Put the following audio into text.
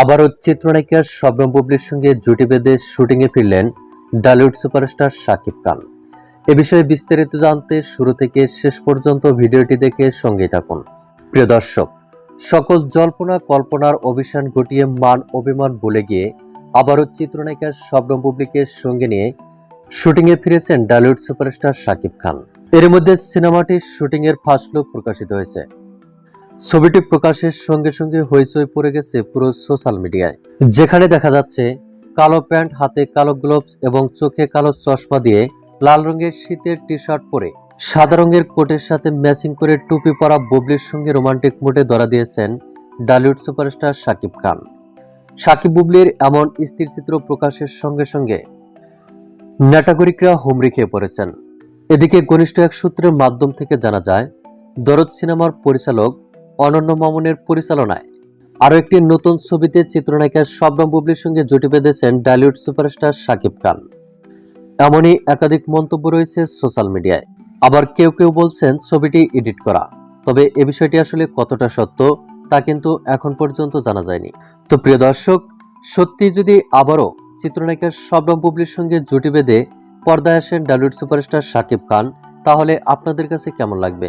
আবারও চিত্রনায়িকা শবনম বুবলির সঙ্গে জুটি বেঁধে শুটিংয়ে ফিরলেন ডালিউড সুপারস্টার শাকিব খান। এ বিষয়ে বিস্তারিত জানতে শুরু থেকে শেষ পর্যন্ত ভিডিওটি দেখে সঙ্গেই থাকুন। প্রিয় দর্শক, সকল জল্পনা, কল্পনার অভিশান ঘটিয়ে মান অভিমান বলে গিয়ে আবারও চিত্রনায়িকা শবনম বুবলিকে সঙ্গে নিয়ে শুটিংয়ে ফিরেছেন ডালিউড সুপারস্টার শাকিব খান। এর মধ্যে সিনেমাটির শুটিংয়ের ফার্স্ট লুক প্রকাশিত হয়েছে। ছবিটি প্রকাশের সঙ্গে সঙ্গে হইচই পড়ে গেছে পুরো সোশ্যাল মিডিয়ায়। যেখানে দেখা যাচ্ছে, কালো প্যান্ট, হাতে কালো গ্লোভস এবং চোখে কালো চশমা দিয়ে লাল রঙের শীতের টি শার্ট পরে। সাদা রঙের কোটের সাথে ম্যাচিং করে টুপি পরা বুবলির সঙ্গে রোমান্টিক মোডে ধরা দিয়েছেন ডালিউড সুপারস্টার শাকিব খান। শাকিব বুবলির এমন স্থির চিত্র প্রকাশের সঙ্গে সঙ্গে নাটাগরিকরা হুমড়ি খেয়ে পড়েছেন। এদিকে ঘনিষ্ঠ এক সূত্রের মাধ্যম থেকে জানা যায়, দরদ সিনেমার পরিচালক অনন্য মামুনের পরিচালনায়। আরও একটি নতুন ছবিতে চিত্রনায়িকা শবনম বুবলির সঙ্গে জুটি বেঁধেছেন ডালিউড সুপারস্টার শাকিব খান। এমনই একাধিক মন্তব্য রয়েছে সোশ্যাল মিডিয়ায়। আবার কেউ কেউ বলছেন ছবিটি এডিট করা। তবে এ বিষয়টি আসলে কতটা সত্য, তা কিন্তু এখন পর্যন্ত জানা যায়নি। তো প্রিয় দর্শক, সত্যি যদি আবারও চিত্রনায়িকা শবনম বুবলির সঙ্গে জুটি বেঁধে পর্দায় আসেন ডালিউড সুপারস্টার শাকিব খান, তাহলে আপনাদের কাছে কেমন লাগবে?